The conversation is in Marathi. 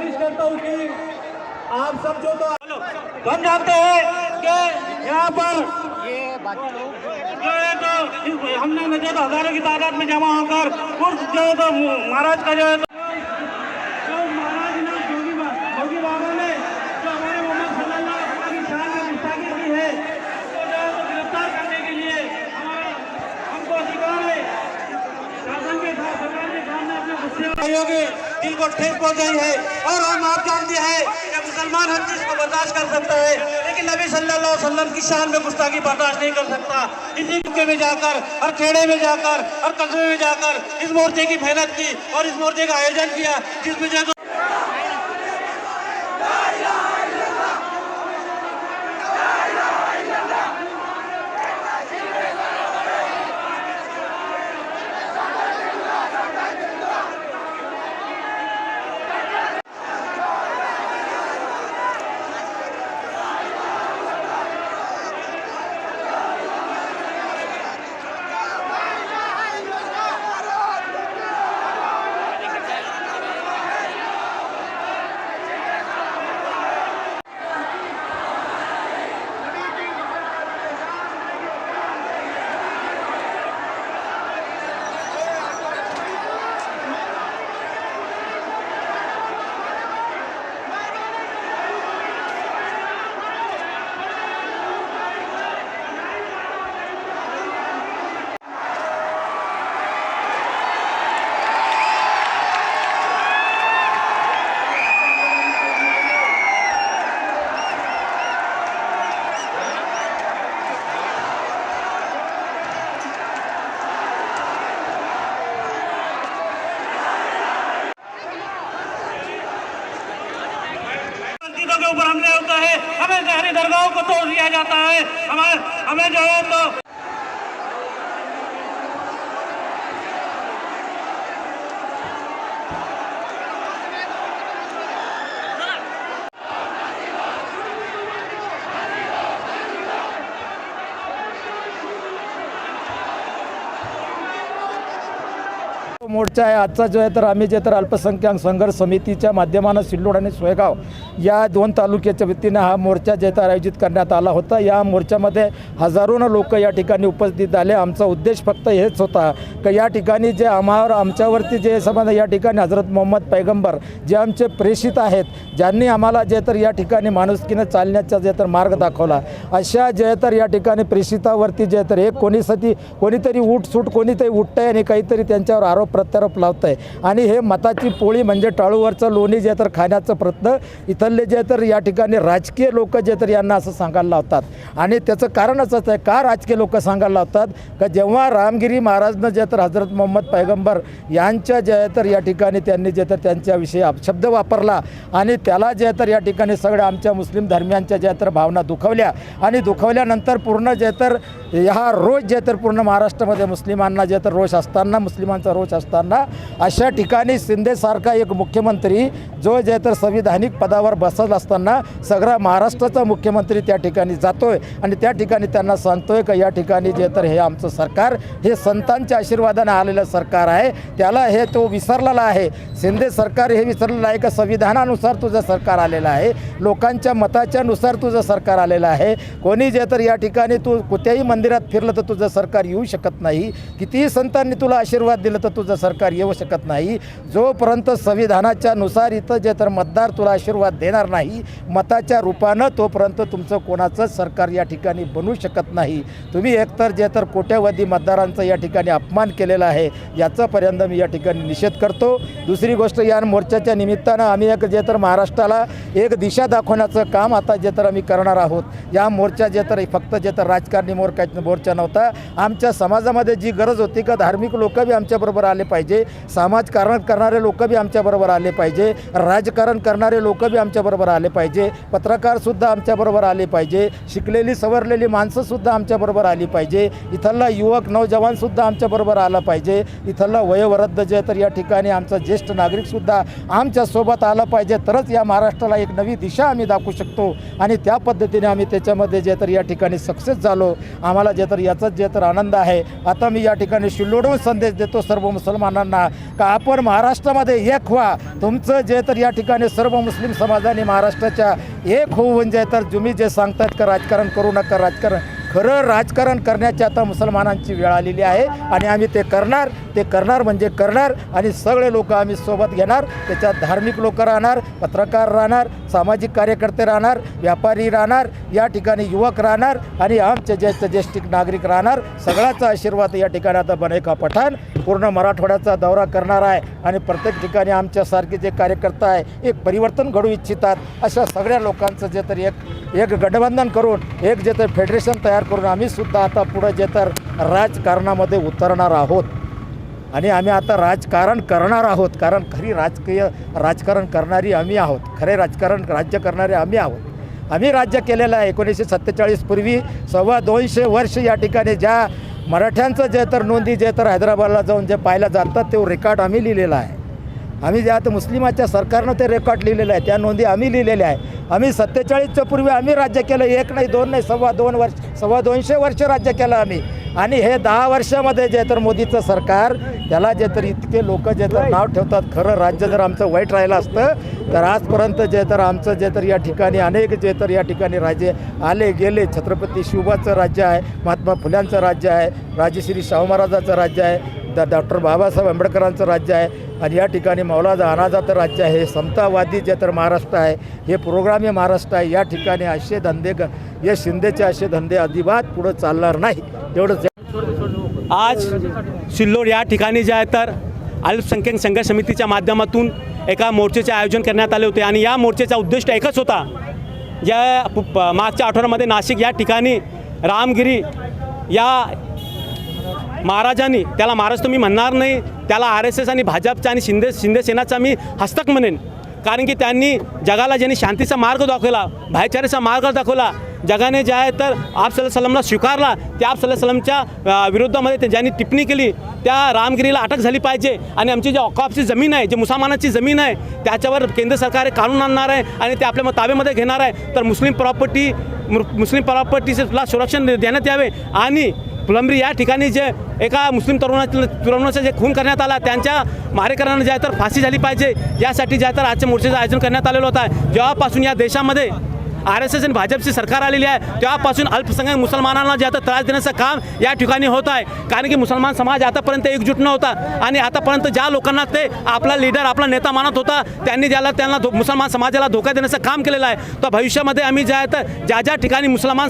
गुजारिश करता हूँ कि आप सब जो तो हम जानते हैं कि यहाँ पर जो है तो हमने जो तो हज़ारों की तादाद में जमा होकर उस जो है तो महाराज का जो है तो जो महाराज ने जोगी बा- जोगी बाबा ने जो हमारे मोहम्मद सल्लल्लाहु अलैहि वसल्लम की शान में गुस्ताखी की है उसको जो है तो गिरफ्तार करने के लिए हमारा हमको अधिकार है शासन के साथ सरकार के सामने अपने गुस्से भाइयों के दिल को ठेस पहुंचाई है और हम आप जानते हैं कि मुसलमान हर चीज को बर्दाश्त कर सकता है लेकिन नबी सल्लल्लाहु अलैहि वसल्लम की शान में गुस्ताखी बर्दाश्त नहीं कर सकता। इसी मौके में जाकर हर खेड़े में जाकर हर कस्बे में जाकर इस मोर्चे की मेहनत की और इस मोर्चे का आयोजन किया जिसमें जो है तो मस्जिदों के ऊपर हमले होता है हमें जहरी दरगाहों को तोड़ दिया जाता है। हमें हमें जो है तो मोर्चा आहे. आजचा जो आहे तर आम्ही जे तर अल्पसंख्याक संघर्ष समितीच्या माध्यमानं सिल्लोड आणि सोयगाव या दोन तालुक्याच्या वतीनं हा मोर्चा जे तर आयोजित करण्यात आला होता. या मोर्चामध्ये हजारोनं लोक या ठिकाणी उपस्थित झाले. आमचा उद्देश फक्त हेच होता की या ठिकाणी जे आम्हावर आमच्यावरती जे समज या ठिकाणी हजरत मोहम्मद पैगंबर जे आमचे प्रेषित आहेत ज्यांनी आम्हाला जे तर या ठिकाणी माणुसकीनं चालण्याचा जे तर मार्ग दाखवला. अशा जे तर या ठिकाणी प्रेषितावरती जे तर एक कोणीसाठी कोणीतरी उठसूट कोणीतरी उठतंय आणि काहीतरी त्यांच्यावर आरोप प्रत्यारोप लावत आहे आणि हे मताची पोळी म्हणजे टाळूवरचं लोणी जे तर खाण्याचं प्रयत्न इथले जे तर या ठिकाणी राजकीय लोक जे तर यांना असं सांगायला लावतात. आणि त्याचं कारणच असं आहे का राजकीय लोक सांगायला लावतात? का जेव्हा रामगिरी महाराजनं जे तर हजरत मोहम्मद पैगंबर यांच्या जे तर या ठिकाणी त्यांनी जे तर त्यांच्याविषयी अपशब्द वापरला आणि त्याला जे तर या ठिकाणी सगळ्या आमच्या मुस्लिम धर्मियांच्या ज्या तर भावना दुखवल्या आणि दुखवल्यानंतर पूर्ण जे तर हा रोज जे तर पूर्ण महाराष्ट्रामध्ये मुस्लिमांना जे तर रोष असताना मुस्लिमांचा रोष असताना अशा ठिकाणी शिंदेसारखा एक मुख्यमंत्री जो जे तर संविधानिक पदावर बसत असताना सगळा महाराष्ट्राचा मुख्यमंत्री त्या ठिकाणी जातोय आणि त्या ठिकाणी त्यांना सांगतोय का या ठिकाणी जे तर हे आमचं सरकार हे संतांच्या आशीर्वादाने आलेलं सरकार आहे. त्याला हे तो विसरलेला आहे. शिंदे सरकार हे विसरलेलं आहे का? संविधानानुसार तुझं सरकार आलेलं आहे. लोकांच्या मताच्यानुसार तुझं सरकार आलेलं आहे. कोणी जे तर या ठिकाणी तू कुठल्याही मंदिरात फिरलं तर तुझं सरकार येऊ शकत नाही. कितीही संतांनी तुला आशीर्वाद दिलं तर तुझं सरकार येऊ शकत नाही. जोपर्यंत संविधानाच्या नुसार इथं जे तर मतदार तुला आशीर्वाद देणार नाही मताच्या रूपानं तोपर्यंत तुमचं कोणाचंच सरकार या ठिकाणी बनू शकत नाही. तुम्ही एकतर जे तर कोट्यावधी मतदारांचा या ठिकाणी अपमान केलेला आहे याचापर्यंत मी या ठिकाणी निषेध करतो. दुसरी गोष्ट या मोर्चाच्या निमित्तानं आम्ही एक जे तर महाराष्ट्राला एक दिशा दाखवण्याचं काम आता जे तर आम्ही करणार आहोत. या मोर्चा जे तर फक्त जे तर राजकारणी मोर्चा मोर्चा नव्हता. आमच्या समाजामध्ये जी गरज होती का धार्मिक लोक बी आमच्याबरोबर आले पाहिजे. समाजकारण करणारे लोक बी आमच्याबरोबर आले पाहिजे. राजकारण करणारे लोक बी आमच्याबरोबर आले पाहिजे. पत्रकारसुद्धा आमच्याबरोबर आले पाहिजे. शिकलेली सवरलेली माणसंसुद्धा आमच्याबरोबर आली पाहिजे. इथला युवक नौजवानसुद्धा आमच्याबरोबर आला पाहिजे. इथला वयोवृद्ध जे तर या ठिकाणी आमचा ज्येष्ठ नागरिकसुद्धा आमच्यासोबत आलं पाहिजे. तरच या महाराष्ट्राला एक नवी दिशा आम्ही दाखवू शकतो. आणि त्या पद्धतीने आम्ही त्याच्यामध्ये जे तर या ठिकाणी सक्सेस झालो. आम्हाला आम्हाला जे तर याचाच जे तर आनंद आहे. आता मी या ठिकाणी शिल्लोडून संदेश देतो सर्व मुसलमानांना का आपण महाराष्ट्रामध्ये एक व्हा. तुमचं जे तर या ठिकाणी सर्व मुस्लिम समाजाने महाराष्ट्राच्या एक होऊन जे म्हणजे तर तुम्ही जे सांगतात का राजकारण करू नका राजकारण खरं राजकारण करण्याची आता मुसलमानांची वेळ आलेली आहे आणि आम्ही ते करणार ते करणार म्हणजे करणार आणि सगळे लोक आम्ही सोबत घेणार त्याच्यात धार्मिक लोक राहणार पत्रकार राहणार सामाजिक कार्यकर्ते राहणार व्यापारी राहणार या ठिकाणी युवक राहणार आणि आमचे ज्येष्ठ ज्येष्ठ नागरिक राहणार. सगळ्याचा आशीर्वाद या ठिकाणी आता बनेका पठाण. पूर्ण मराठवाड्याचा दौरा करणार आहे आणि प्रत्येक ठिकाणी आमच्यासारखे जे कार्यकर्ता आहे एक परिवर्तन घडू इच्छितात. अशा सगळ्या लोकांचं जे तरी एक एक गठबंधन करून एक जे तर फेडरेशन तयार करून आम्ही सुद्धा आता पुढं जे तर राजकारणामध्ये उतरणार आहोत. आणि आम्ही आता राजकारण करणार आहोत. कारण खरी राजकीय राजकारण करणारी आम्ही आहोत. खरे राजकारण राज्य करणारे आम्ही आहोत. आम्ही राज्य केलेलं आहे एकोणीसशे सत्तेचाळीस पूर्वी. सव्वा दोनशे वर्ष या ठिकाणी ज्या मराठ्यांचं जे तर नोंदी जे तर हैदराबादला जाऊन जे पाहिलं जातात ते रेकॉर्ड आम्ही लिहिलेला आहे. आम्ही जे आता मुस्लिमाच्या सरकारनं ते रेकॉर्ड लिहिलेलं आहे. त्या नोंदी आम्ही लिहिलेल्या आहे. आम्ही सत्तेचाळीसच्या पूर्वी आम्ही राज्य केलं एक नाही दोन नाही सव्वा दोन वर्ष सव्वा दोनशे वर्ष राज्य केलं आम्ही. आणि हे दहा वर्षामध्ये जे तर मोदीचं सरकार त्याला जे तर इतके लोक जे तर नाव ठेवतात खरं राज्य जर आमचं वाईट राहिलं असतं तर आजपर्यंत जे तर आमचं जे तर या ठिकाणी अनेक जे तर या ठिकाणी राज्य आले गेले. छत्रपती शिवबाचं राज्य आहे महात्मा फुल्यांचं राज्य आहे राजेश्री शाहू महाराजाचं राज्य आहे त्या डॉक्टर बाबासाहेब आंबेडकरांचं राज्य आहे. आणि या ठिकाणी मौलादा अनाजाचं राज्य आहे. समतावादी जे तर महाराष्ट्र आहे हे प्रोग्रामी महाराष्ट्र आहे. या ठिकाणी असे धंदे ग हे शिंदेचे असे धंदे अजिबात पुढं चालणार नाही. एवढंच आज सिल्लोड या ठिकाणी जे आहे तर अल्पसंख्याक संघर्ष समितीच्या माध्यमातून एका मोर्चेचे आयोजन करण्यात आले होते. आणि या मोर्चेचा उद्दिष्ट एकच होता. या प- मागच्या आठवड्यामध्ये नाशिक या ठिकाणी रामगिरी या महाराजांनी त्याला महाराज तुम्ही म्हणणार नाही त्याला आर एस एस आणि भाजपचा आणि शिंदे शिंदेसेनाचा मी हस्तक म्हणेन. कारण की त्यांनी जगाला ज्यांनी शांतीचा मार्ग दाखवला भाईचारेचा मार्ग दाखवला जगाने जे आहे तर आप सलमला स्वीकारला त्या आप सलमच्या विरोधामध्ये ते ज्यांनी टिप्पणी केली त्या रामगिरीला अटक झाली पाहिजे. आणि आमची जी ऑकॉपची जमीन आहे जी मुसलमानाची जमीन आहे त्याच्यावर केंद्र सरकार कानून काढून आणणार आहे आणि ते आपल्या ताब्यामध्ये घेणार आहे. तर मुस्लिम प्रॉपर्टी मुस्लिम प्रॉपर्टीला संरक्षण देण्यात यावे आणि फुलंब्री या ठिकाणी जे एका मुस्लिम तरुणाचं तरुणाचा जे खून करण्यात आला त्यांच्या मारेकऱ्यांना जे आहे तर फाशी झाली पाहिजे यासाठी जे आहे तर आजच्या मोर्चाचं आयोजन करण्यात आलेलं होतं. आहे जेव्हापासून या देशामध्ये आर एस एस आणि भाजपची सरकार आलेली आहे तेव्हापासून अल्पसंख्याक मुसलमानांना जे आता त्रास देण्याचं काम या ठिकाणी होत आहे. कारण की मुसलमान समाज आतापर्यंत एकजूट नव्हता आणि आतापर्यंत ज्या लोकांना ते आपला लीडर आपला नेता मानत होता त्यांनी ज्याला त्यांना धो- मुसलमान समाजाला धोका देण्याचं काम केलेलं आहे. तर भविष्यामध्ये आम्ही जे आहे तर ज्या ज्या ठिकाणी मुसलमान